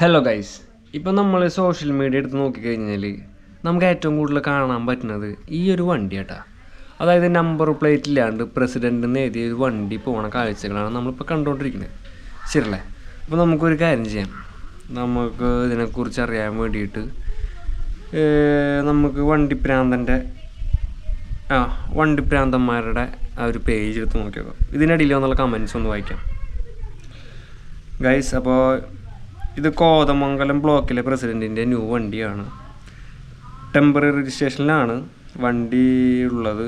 Hello guys ഇപ്പം നമ്മൾ social media എടുത്ത് നോക്കിക്കഴിഞ്ഞാൽ നമുക്ക് ഏറ്റവും കൂടുതൽ കാണാൻ പറ്റുന്നത് ഈ ഒരു വണ്ടി കേട്ടാ അതായത് നമ്പർ പ്ലേറ്റ് ഇല്ലാണ്ട് പ്രസിഡന്റിന് എഴുതിയ ഒരു വണ്ടി പോണ കാഴ്ചകളാണ് നമ്മളിപ്പോൾ കണ്ടുകൊണ്ടിരിക്കുന്നത് ശരിയല്ലേ? അപ്പോൾ നമുക്കൊരു കാര്യം ചെയ്യാം. നമുക്ക് ഇതിനെക്കുറിച്ച് അറിയാൻ വേണ്ടിയിട്ട് നമുക്ക് വണ്ടി വണ്ടിപ്രാന്തന്റെ ആ വണ്ടിപ്രാന്തന്മാരുടെ ആ ഒരു പേജ് എടുത്ത് നോക്കിയേക്കാം. ഇതിനിടയിൽ വന്നുള്ള കമൻസ് ഒന്ന് വായിക്കാം. ഗൈസ് അപ്പോൾ ഇത് കോതമംഗലം ബ്ലോക്കിലെ പ്രസിഡന്റിന്റെ ന്യൂ വണ്ടിയാണ്. ടെമ്പററി രജിസ്ട്രേഷനിലാണ് വണ്ടി ഉള്ളത്.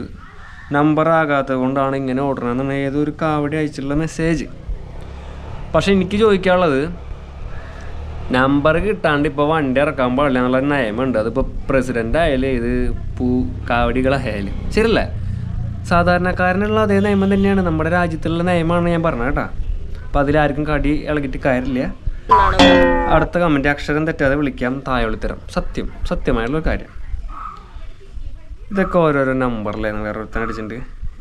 നമ്പർ ആകാത്തത് കൊണ്ടാണ് ഇങ്ങനെ ഓടണമെന്നാണ് ഏതൊരു കാവടി അയച്ചിട്ടുള്ള മെസ്സേജ് പക്ഷെ എനിക്ക് ചോദിക്കാനുള്ളത് നമ്പർ കിട്ടാണ്ട് ഇപ്പോൾ വണ്ടി ഇറക്കാൻ പാടില്ല എന്നുള്ള നയമുണ്ട്. അതിപ്പോൾ പ്രസിഡന്റ് ആയാലും ഇത് പൂ കാവടികളായാലും. ശരിയല്ലേ? സാധാരണക്കാരനുള്ള അതേ നിയമം തന്നെയാണ് നമ്മുടെ രാജ്യത്തുള്ള നിയമമാണ് ഞാൻ പറഞ്ഞത് കേട്ടോ. അപ്പോൾ അതിലാർക്കും കടി ഇളകിയിട്ട് കാര്യമില്ല. അടുത്ത കമന്റ് അക്ഷരം തെറ്റാതെ വിളിക്കാം. തായോളിത്തരം സത്യം. സത്യമായുള്ള ഒരു കാര്യം. ഇതൊക്കെ ഓരോരോ നമ്പറിലാണ് വേറെ ഒരുത്തൻ അടിച്ചിട്ടുണ്ട്.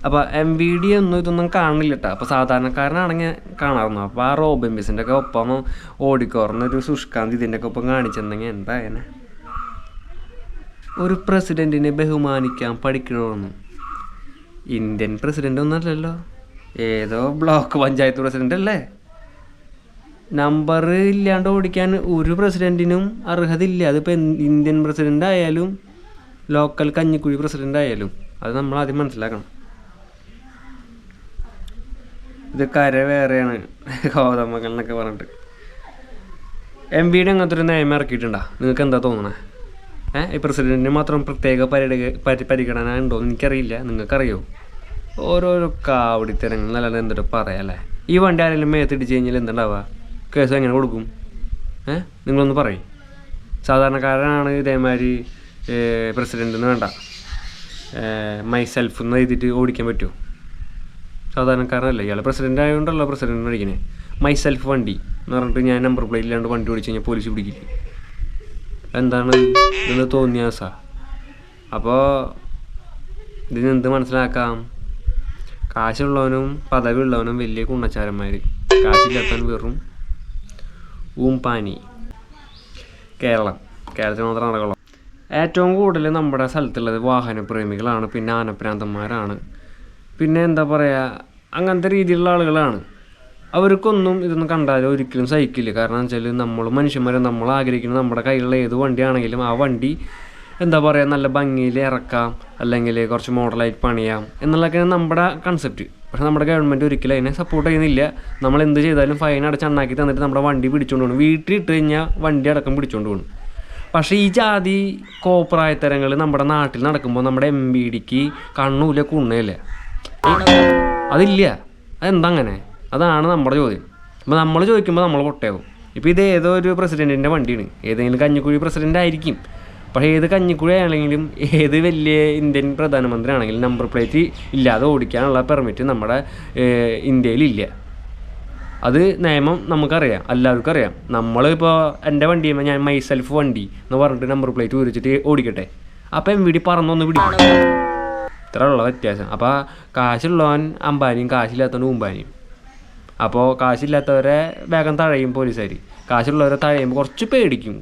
അപ്പോൾ എം വി ഡി ഒന്നും ഇതൊന്നും കാണില്ല കേട്ടോ അപ്പോൾ സാധാരണക്കാരനാണെങ്കിൽ കാണാറുന്നു അപ്പോൾ ആ റോബിൻ ഒക്കെ ഒപ്പം ഓടിക്കോർന്നൊരു സുഷ്കാന്ത് ഇതിന്റെ ഒക്കെ ഒപ്പം കാണിച്ചിട്ടുണ്ടെങ്കിൽ എന്തായനെ ഒരു പ്രസിഡന്റിനെ ബഹുമാനിക്കാൻ പഠിക്കണമെന്ന് ഇന്ത്യൻ പ്രസിഡന്റ് ഒന്നല്ലല്ലോ ഏതോ ബ്ലോക്ക് പഞ്ചായത്ത് പ്രസിഡന്റ് അല്ലേ? നമ്പർ ഇല്ലാണ്ട് ഓടിക്കാൻ ഒരു പ്രസിഡന്റിനും അർഹതയില്ല. അതിപ്പോൾ ഇന്ത്യൻ പ്രസിഡന്റ് ആയാലും ലോക്കൽ കഞ്ഞിക്കുഴി പ്രസിഡന്റ് ആയാലും അത് നമ്മൾ ആദ്യം മനസ്സിലാക്കണം. ഇത് കര വേറെയാണ്. ഗോതമകൾ എന്നൊക്കെ പറഞ്ഞിട്ട്. എം പിയുടെ അങ്ങനത്തെ ഒരു നയം ഇറക്കിയിട്ടുണ്ടോ? നിങ്ങൾക്ക് എന്താ തോന്നണേ? ഏഹ് ഈ പ്രസിഡന്റിന് മാത്രം പ്രത്യേക പരിഗ പരി പരിഗണന ഉണ്ടോ എന്ന് എനിക്കറിയില്ല. നിങ്ങൾക്കറിയോ? ഓരോരോ കാവടിത്തരങ്ങൾ നല്ലത് എന്തിട്ട് പറയാല്ലേ ഈ വണ്ടി ആരെങ്കിലും മേത്തിടിച്ച് കഴിഞ്ഞാൽ എന്തുണ്ടാവുക കേസ് എങ്ങനെ കൊടുക്കും? ഏഹ് നിങ്ങളൊന്ന് പറയും. സാധാരണക്കാരനാണ് ഇതേമാതിരി പ്രസിഡന്റ് എന്ന് വേണ്ട. മൈ എന്ന് എഴുതിയിട്ട് ഓടിക്കാൻ പറ്റുമോ? സാധാരണക്കാരനല്ല? ഇയാൾ പ്രസിഡന്റ് ആയതുകൊണ്ടല്ലോ പ്രസിഡന്റ് അടിക്കണേ മൈ സെൽഫ് വണ്ടി എന്ന് പറഞ്ഞിട്ട് ഞാൻ നമ്പർ പ്ലേറ്റ് ഇല്ലാണ്ട് വണ്ടി ഓടിച്ച് കഴിഞ്ഞാൽ പോലീസ് പിടിക്കില്ല? എന്താണ് ഇതെന്ന് തോന്നിയ സാ അപ്പോൾ ഇതിന് എന്ത് മനസ്സിലാക്കാം? കാശുള്ളവനും പദവി ഉള്ളവനും വലിയ കുണ്ണച്ചാരന്മാർ കാശില്ലാത്തവൻ വെറും ഊംപാനി കേരളം. കേരളത്തിൽ മാത്രം നടക്കുള്ളൂ. ഏറ്റവും കൂടുതൽ നമ്മുടെ സ്ഥലത്തുള്ളത് വാഹനപ്രേമികളാണ് പിന്നെ ആനപ്രാന്തന്മാരാണ്. പിന്നെ എന്താ പറയുക അങ്ങനത്തെ രീതിയിലുള്ള ആളുകളാണ്. അവർക്കൊന്നും ഇതൊന്നും കണ്ടാൽ ഒരിക്കലും സഹിക്കില്ല. കാരണം വെച്ചാൽ നമ്മൾ മനുഷ്യന്മാരെ നമ്മൾ ആഗ്രഹിക്കുന്ന നമ്മുടെ കയ്യിലുള്ള ഏത് വണ്ടിയാണെങ്കിലും ആ വണ്ടി എന്താ പറയുക നല്ല ഭംഗിയിൽ ഇറക്കാം അല്ലെങ്കിൽ കുറച്ച് മോഡലായിട്ട് പണിയാം എന്നുള്ളതൊക്കെയാണ് നമ്മുടെ കൺസെപ്റ്റ് പക്ഷെ നമ്മുടെ ഗവൺമെന്റ് ഒരിക്കലും അതിനെ സപ്പോർട്ട് ചെയ്യുന്നില്ല. നമ്മൾ എന്ത് ചെയ്താലും ഫൈൻ അടച്ച് അണ്ണാക്കി തന്നിട്ട് നമ്മുടെ വണ്ടി പിടിച്ചുകൊണ്ട് പോകണം വീട്ടിൽ ഇട്ട് കഴിഞ്ഞാൽ വണ്ടി അടക്കം പിടിച്ചുകൊണ്ട് പോകണം പക്ഷേ ഈ ജാതി കോപ്രായത്തരങ്ങൾ നമ്മുടെ നാട്ടിൽ നടക്കുമ്പോൾ നമ്മുടെ എം ബി ഡിക്ക് കണ്ണൂല കുണ്ണയില്ല? അതില്ല. അതെന്താ അങ്ങനെ? അതാണ് നമ്മുടെ ചോദ്യം. അപ്പോൾ നമ്മൾ ചോദിക്കുമ്പോൾ നമ്മൾ പൊട്ടയാവും. ഇപ്പോൾ ഇത് ഏതോ ഒരു പ്രസിഡന്റിന്റെ വണ്ടിയാണ്. ഏതെങ്കിലും കഞ്ഞിക്കുഴി പ്രസിഡന്റ് ആയിരിക്കും. പക്ഷേ ഏത് കഞ്ഞിക്കുഴിയാണെങ്കിലും ഏത് വലിയ ഇന്ത്യൻ പ്രധാനമന്ത്രി ആണെങ്കിലും നമ്പർ പ്ലേറ്റ് ഇല്ലാതെ ഓടിക്കാനുള്ള പെർമിറ്റ് നമ്മുടെ ഇന്ത്യയിലില്ല. അത് നിയമം നമുക്കറിയാം എല്ലാവർക്കും അറിയാം. നമ്മളിപ്പോൾ എന്റെ വണ്ടി ഞാൻ മൈസെൽഫ് വണ്ടി എന്ന് പറഞ്ഞിട്ട് നമ്പർ പ്ലേറ്റ് ഊരിച്ചിട്ട് ഓടിക്കട്ടെ. അപ്പം എം വി ഡി പറന്നൊന്ന് പിടിക്കും ഇത്ര ഉള്ള വ്യത്യാസം. അപ്പോൾ കാശുള്ളവൻ അമ്പാനിയും കാശില്ലാത്തവൻ ഉമ്പാനിയും. അപ്പോൾ കാശില്ലാത്തവരെ വേഗം തഴയും പോലീസുകാർ കാശുള്ളവരെ തഴയുമ്പോൾ കുറച്ച് പേടിക്കും.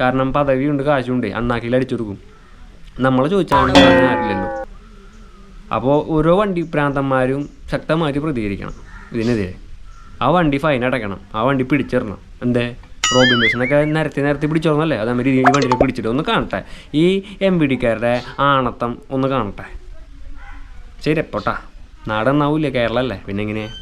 കാരണം പദവിയുണ്ട് കാശുണ്ട്. അണ്ണാക്കിൽ അടിച്ചു കൊടുക്കും നമ്മൾ ചോദിച്ചാൽ ആരില്ലല്ലോ അപ്പോൾ ഓരോ വണ്ടി പ്രാന്തന്മാരും ശക്തമായിട്ട് പ്രതികരിക്കണം ഇതിനെതിരെ. ആ വണ്ടി ഫൈൻ അടക്കണം ആ വണ്ടി പിടിച്ചിടണം. എന്തേ? റോബിൻ ബേസിനൊക്കെ നിരത്തി നിരത്തി പിടിച്ചോളന്നല്ലേ? അതേമാതിരി ഈ വണ്ടിയിൽ പിടിച്ചിട്ട് ഒന്ന് കാണട്ടെ. ഈ എം ബി ഡിക്കാരുടെ ആണത്തം ഒന്ന് കാണട്ടെ. ശരി എപ്പോട്ടാ നാടെന്നാവൂലേ കേരളമല്ലേ പിന്നെ എങ്ങനെയാണ്